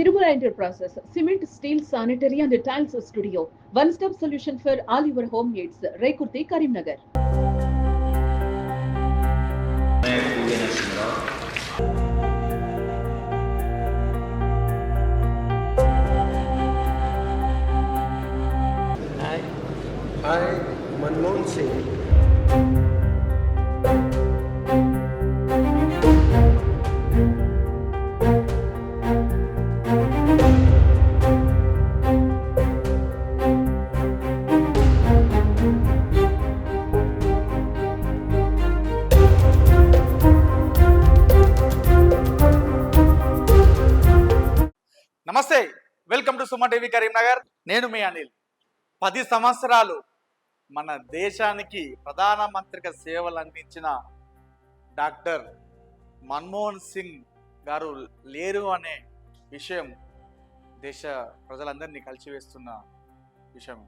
Tirumala Enterprises, Cement, Steel, Sanitary and Tiles Studio. One-stop solution for all your home needs. Rekurti, Karimnagar. Hi. Hi, Manmohan Singh. Welcome to Suma TV Karimnagar. నేను మీ అనిల్. పది సంవత్సరాలు మన దేశానికి ప్రధానమంత్రిగా సేవలు అందించిన డాక్టర్ మన్మోహన్ సింగ్ గారు లేరు అనే విషయం దేశ ప్రజలందరినీ కలిసివేస్తున్న విషయం.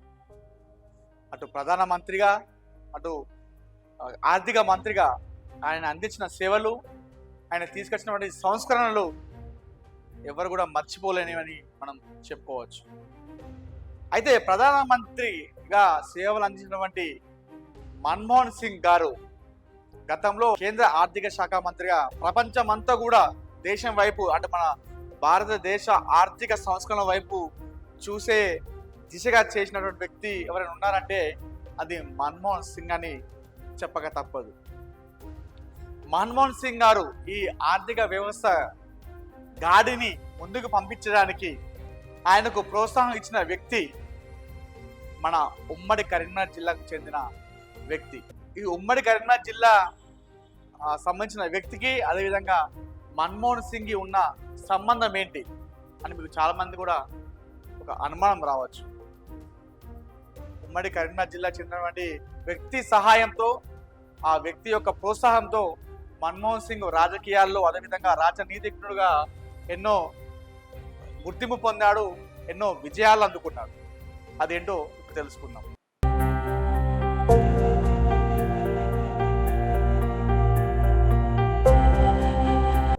అటు ప్రధానమంత్రిగా అటు ఆర్థిక మంత్రిగా ఆయన అందించిన సేవలు ఆయన తీసుకొచ్చినటువంటి సంస్కరణలు ఎవరు కూడా మర్చిపోలేనివని మనం చెప్పుకోవచ్చు. అయితే ప్రధానమంత్రిగా సేవలు అందించినటువంటి మన్మోహన్ సింగ్ గారు గతంలో కేంద్ర ఆర్థిక శాఖ మంత్రిగా ప్రపంచమంతా కూడా దేశం వైపు అంటే మన భారతదేశ ఆర్థిక సంస్కరణ వైపు చూసే దిశగా చేసినటువంటి వ్యక్తి ఎవరైనా ఉన్నారంటే అది మన్మోహన్ సింగ్ అని చెప్పక తప్పదు. మన్మోహన్ సింగ్ గారు ఈ ఆర్థిక వ్యవస్థ గాడిని ముందుకు పంపించడానికి ఆయనకు ప్రోత్సాహం ఇచ్చిన వ్యక్తి మన ఉమ్మడి కరీంనగర్ జిల్లాకు చెందిన వ్యక్తి. ఈ ఉమ్మడి కరీంనగర్ జిల్లా సంబంధించిన వ్యక్తికి అదేవిధంగా మన్మోహన్ సింగ్ ఉన్న సంబంధం ఏంటి అని మీకు చాలామంది కూడా ఒక అనుమానం రావచ్చు. ఉమ్మడి కరీంనగర్ జిల్లా చెందినటువంటి వ్యక్తి సహాయంతో ఆ వ్యక్తి యొక్క ప్రోత్సాహంతో మన్మోహన్ సింగ్ రాజకీయాల్లో అదేవిధంగా రాజనీతిజ్ఞుడుగా ఎన్నో గుర్తింపు పొందాడు ఎన్నో విజయాలు అందుకున్నాడు. అదేంటో ఇప్పుడు తెలుసుకుందాం.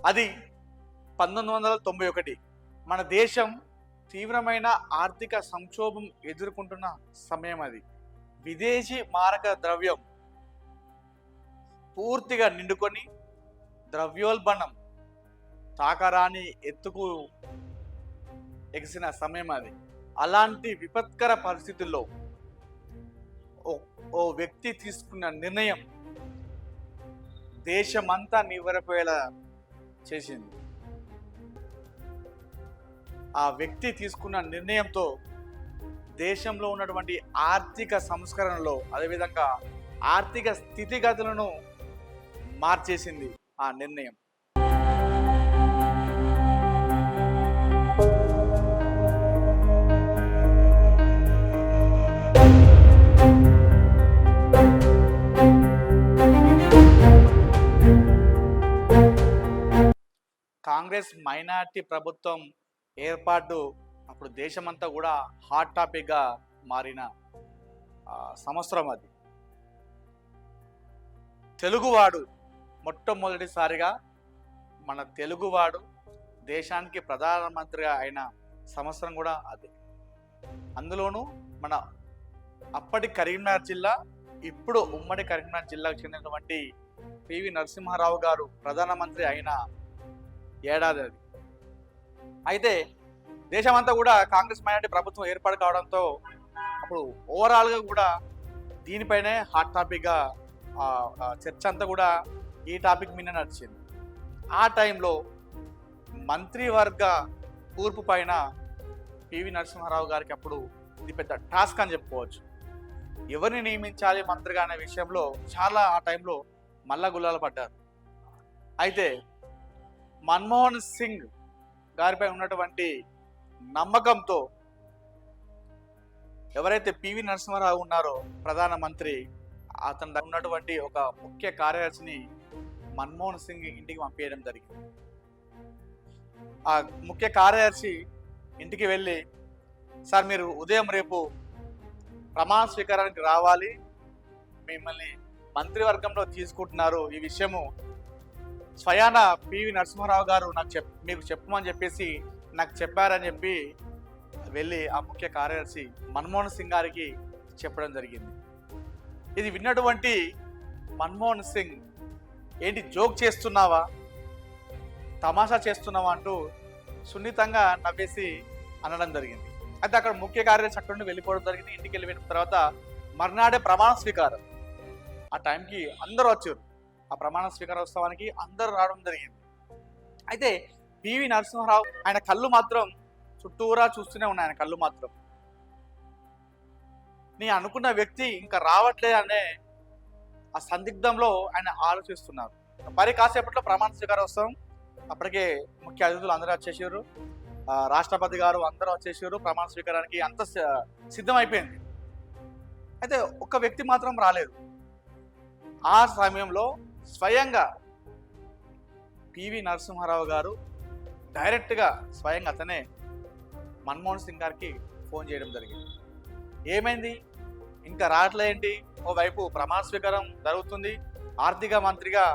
అది పంతొమ్మిది వందల తొంభై ఒకటి. మన దేశం తీవ్రమైన ఆర్థిక సంక్షోభం ఎదుర్కొంటున్న సమయం అది. విదేశీ మారక ద్రవ్యం పూర్తిగా నిండుకొని ద్రవ్యోల్బణం తాకరాని ఎత్తుకు ఎగిసిన సమయం అది. అలాంటి విపత్కర పరిస్థితుల్లో ఓ- ఓ వ్యక్తి తీసుకున్న నిర్ణయం దేశమంతా నివ్వరపోయేలా చేసింది. ఆ వ్యక్తి తీసుకున్న నిర్ణయంతో దేశంలో ఉన్నటువంటి ఆర్థిక సంస్కరణలో అదేవిధంగా ఆర్థిక స్థితిగతులను మార్చేసింది ఆ నిర్ణయం. కాంగ్రెస్ మైనార్టీ ప్రభుత్వం ఏర్పాటు అప్పుడు దేశమంతా కూడా హాట్ టాపిక్గా మారిన సంవత్సరం అది. తెలుగువాడు మొట్టమొదటిసారిగా మన తెలుగువాడు దేశానికి ప్రధానమంత్రిగా అయిన సంవత్సరం కూడా అదే. అందులోనూ మన అప్పటి కరీంనగర్ జిల్లా ఇప్పుడు ఉమ్మడి కరీంనగర్ జిల్లాకు చెందినటువంటి పివి నరసింహారావు గారు ప్రధానమంత్రి అయిన ఏడాది అది. అయితే దేశమంతా కూడా కాంగ్రెస్ మైనార్టీ ప్రభుత్వం ఏర్పాటు కావడంతో అప్పుడు ఓవరాల్గా కూడా దీనిపైనే హాట్ టాపిక్గా చర్చ అంతా కూడా ఈ టాపిక్ మీద నడిచింది. ఆ టైంలో మంత్రివర్గ కూర్పు పైన పివి నరసింహారావు గారికి అప్పుడు ఇది పెద్ద టాస్క్ అని చెప్పుకోవచ్చు. ఎవరిని నియమించాలి మంత్రిగా అనే విషయంలో చాలా ఆ టైంలో మల్ల గుల్లాలు పడ్డారు. అయితే మన్మోహన్ సింగ్ గారిపై ఉన్నటువంటి నమ్మకంతో ఎవరైతే పివి నరసింహారావు ఉన్నారో ప్రధానమంత్రి అతను ఉన్నటువంటి ఒక ముఖ్య కార్యదర్శిని మన్మోహన్ సింగ్ ఇంటికి పంపించడం జరిగింది. ఆ ముఖ్య కార్యదర్శి ఇంటికి వెళ్ళి సార్ మీరు ఉదయం రేపు ప్రమాణ స్వీకారానికి రావాలి. మిమ్మల్ని మంత్రివర్గంలో తీసుకుంటున్నారు. ఈ విషయము స్వయాన పివి నరసింహారావు గారు నాకు చెప్ మీకు చెప్పమని చెప్పేసి నాకు చెప్పారని చెప్పి వెళ్ళి ఆ ముఖ్య కార్యదర్శి మన్మోహన్ సింగ్ గారికి చెప్పడం జరిగింది. ఇది విన్నటువంటి మన్మోహన్ సింగ్ ఏంటి జోక్ చేస్తున్నావా? తమాషా చేస్తున్నావా? అంటూ సున్నితంగా నవ్వేసి అనడం జరిగింది. అయితే అక్కడ ముఖ్య కార్యదర్శి అక్కడ నుండి వెళ్ళిపోవడం జరిగింది. ఇంటికి వెళ్ళిపోయిన తర్వాత మర్నాడే ప్రమాణ స్వీకారం. ఆ టైంకి అందరూ వచ్చారు. ఆ ప్రమాణ స్వీకారోత్సవానికి అందరూ రావడం జరిగింది. అయితే పివి నరసింహారావు ఆయన కళ్ళు మాత్రం చుట్టూరా చూస్తూనే ఉన్నాయి ఆయన కళ్ళు మాత్రం. నీ అనుకున్న వ్యక్తి ఇంకా రావట్లేదు అనే ఆ సందిగ్ధంలో ఆయన ఆలోచిస్తున్నారు. మరి కాసేపట్లో ప్రమాణ స్వీకారోత్సవం అప్పటికే ముఖ్య అతిథులు అందరూ వచ్చేసారు. రాష్ట్రపతి గారు అందరూ వచ్చేసారు. ప్రమాణ స్వీకారానికి అంత సిద్ధమైపోయింది. అయితే ఒక్క వ్యక్తి మాత్రం రాలేదు. ఆ సమయంలో స్వయంగా పివి నరసింహారావు గారు డైరెక్ట్గా స్వయంగా అతనే మన్మోహన్ సింగ్ గారికి ఫోన్ చేయడం జరిగింది. ఏమైంది? ఇంకా రావట్లేంటి ఓవైపు ప్రమాణ స్వీకారం జరుగుతుంది. ఆర్థిక మంత్రిగా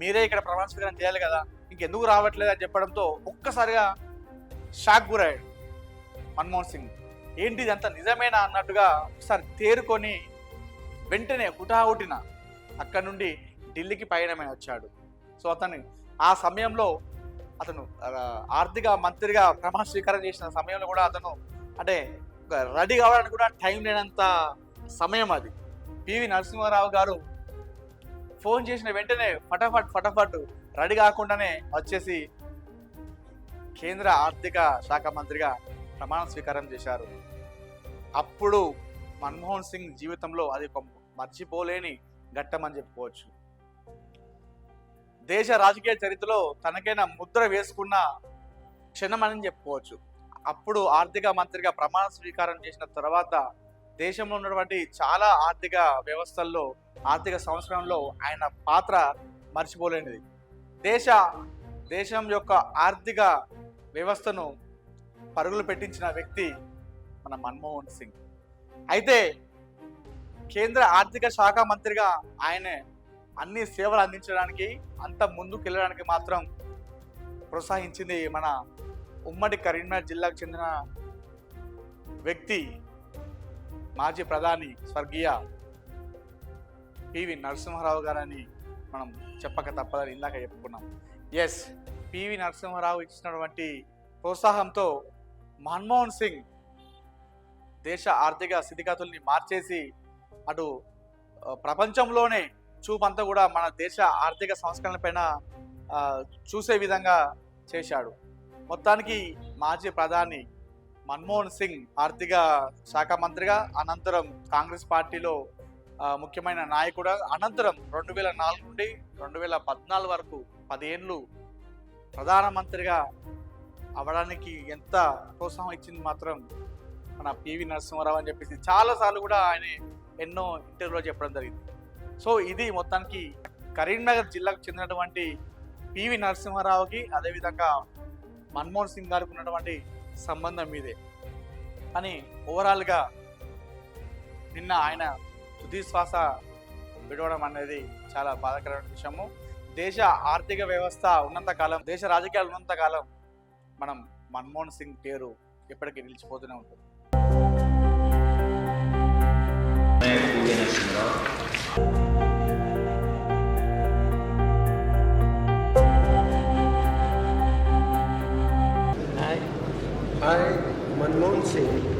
మీరే ఇక్కడ ప్రమాణ స్వీకారం చేయాలి కదా. ఇంకెందుకు రావట్లేదు అని చెప్పడంతో ఒక్కసారిగా షాక్ గురయ్యాడు మన్మోహన్ సింగ్. ఏంటి ఇదంతా నిజమేనా అన్నట్టుగా ఒకసారి తేరుకొని వెంటనే హుటాహుటిన అక్కడ నుండి ఢిల్లీకి పయనమై వచ్చాడు. సో అతను ఆ సమయంలో అతను ఆర్థిక మంత్రిగా ప్రమాణ స్వీకారం చేసిన సమయంలో కూడా అతను అంటే రెడీ కావడానికి కూడా టైం లేనంత సమయం అది. పివి నరసింహారావు గారు ఫోన్ చేసిన వెంటనే ఫటాఫట్ ఫటాఫట్ రెడీ కాకుండానే వచ్చేసి కేంద్ర ఆర్థిక శాఖ మంత్రిగా ప్రమాణ స్వీకారం చేశారు. అప్పుడు మన్మోహన్ సింగ్ జీవితంలో అది ఒక మర్చిపోలేని ఘట్టం అని చెప్పుకోవచ్చు. దేశ రాజకీయ చరిత్రలో తనకైనా ముద్ర వేసుకున్న క్షణమని చెప్పుకోవచ్చు. అప్పుడు ఆర్థిక మంత్రిగా ప్రమాణ స్వీకారం చేసిన తర్వాత దేశంలో ఉన్నటువంటి చాలా ఆర్థిక వ్యవస్థల్లో ఆర్థిక సంవత్సరంలో ఆయన పాత్ర మర్చిపోలేనిది. దేశ దేశం యొక్క ఆర్థిక వ్యవస్థను పరుగులు పెట్టించిన వ్యక్తి మన మన్మోహన్ సింగ్. అయితే కేంద్ర ఆర్థిక శాఖ మంత్రిగా ఆయనే అన్ని సేవలు అందించడానికి అంత ముందుకు వెళ్ళడానికి మాత్రం ప్రోత్సహించింది మన ఉమ్మడి కరీంనగర్ జిల్లాకు చెందిన వ్యక్తి మాజీ ప్రధాని స్వర్గీయ పివి నరసింహారావు గారని మనం చెప్పక తప్పదని ఇందాక చెప్పుకున్నాం. ఎస్ పివి నరసింహారావు ఇచ్చినటువంటి ప్రోత్సాహంతో మన్మోహన్ సింగ్ దేశ ఆర్థిక స్థితిగతుల్ని మార్చేసి అటు ప్రపంచంలోనే చూపంతా కూడా మన దేశ ఆర్థిక సంస్కరణల పైన చూసే విధంగా చేశాడు. మొత్తానికి మాజీ ప్రధాని మన్మోహన్ సింగ్ ఆర్థిక శాఖ మంత్రిగా అనంతరం కాంగ్రెస్ పార్టీలో ముఖ్యమైన నాయకుడు అనంతరం రెండు వేల నాలుగు నుండి రెండు వేల పద్నాలుగు వరకు పదేళ్ళు ప్రధానమంత్రిగా అవడానికి ఎంత ప్రోత్సాహం ఇచ్చింది మాత్రం మన పివి నరసింహారావు అని చెప్పేసి చాలాసార్లు కూడా ఆయన ఎన్నో ఇంటర్వ్యూలో చెప్పడం జరిగింది. సో ఇది మొత్తానికి కరీంనగర్ జిల్లాకు చెందినటువంటి పివి నరసింహారావుకి అదేవిధంగా మన్మోహన్ సింగ్ గారికి ఉన్నటువంటి సంబంధం ఇదే. అని ఓవరాల్గా నిన్న ఆయన తుది శ్వాస విడవడం అనేది చాలా బాధాకరమైన విషయము. దేశ ఆర్థిక వ్యవస్థ ఉన్నంతకాలం దేశ రాజకీయాలు ఉన్నంతకాలం మనం మన్మోహన్ సింగ్ పేరు ఎప్పటికీ నిలిచిపోతూనే ఉంటుంది. I, मनमोहन सिंह।